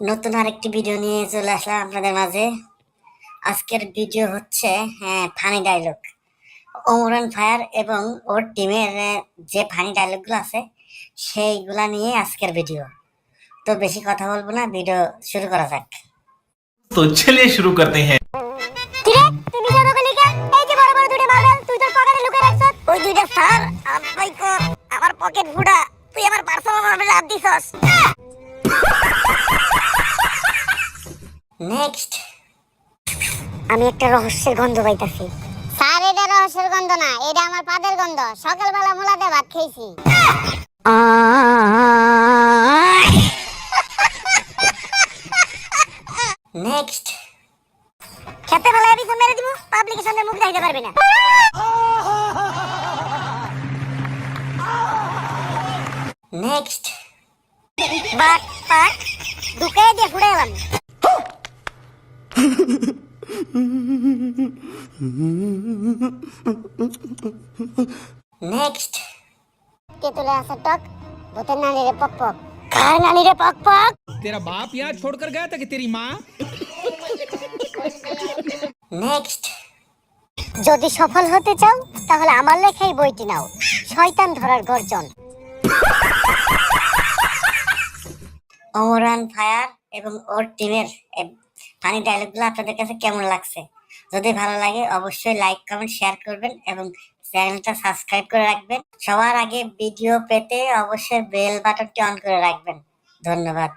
নতুন আরেকটি ভিডিও নিয়ে চলে আসলাম আপনাদের মাঝে। আজকের ভিডিও হচ্ছে হ্যাঁ ফানি ডায়লগ অমরন ফায়ার এবং ওর টিমের যে ফানি ডায়লগগুলো আছে সেইগুলা নিয়ে আজকের ভিডিও তো বেশি কথা বলব না ভিডিও শুরু করা যাক। তো চলে শুরু করতে হ্যাঁ। তুই দুইটা আমার পকেট ফুটা তুই আমার পার্সোনাল মার্বেল হাত দিছস। নেক্সট আমি একটা রহস্যের গন্ধ পাইতাছি। স্যার এটা রহস্যের গন্ধ না এটা আমার পাদের গন্ধ। সকালবেলা মোলাতে ভাত খেয়েছি। নেক্সট খেতে বেলা এদিকে মেরে দিব পাবলিকের সামনে মুখ দেখাইতে পারবি না। নেক্সট বাট পাট ঢুকাই দিয়ে ফুড়ে এলাম। নেক্সট তেতুলে আছে টক ভূতের নানি রে পক পক কার নানি রে পক পক तेरा बाप यहाँ छोड़कर गया था कि तेरी माँ নেক্সট যদি সফল হতে চাও তাহলে আমার লেখাই বইটি নাও শয়তান ধরার গর্জন ওমরান ফায়ার এবং ওর টিমের ফানি ডায়লগগুলো আপনাদের কাছে কেমন লাগছে? যদি ভালো লাগে, অবশ্যই লাইক কমেন্ট শেয়ার করবেন এবং চ্যানেলটা সাবস্ক্রাইব করে রাখবেন। সবার আগে ভিডিও পেতে অবশ্যই বেল বাটনটি অন করে রাখবেন। ধন্যবাদ।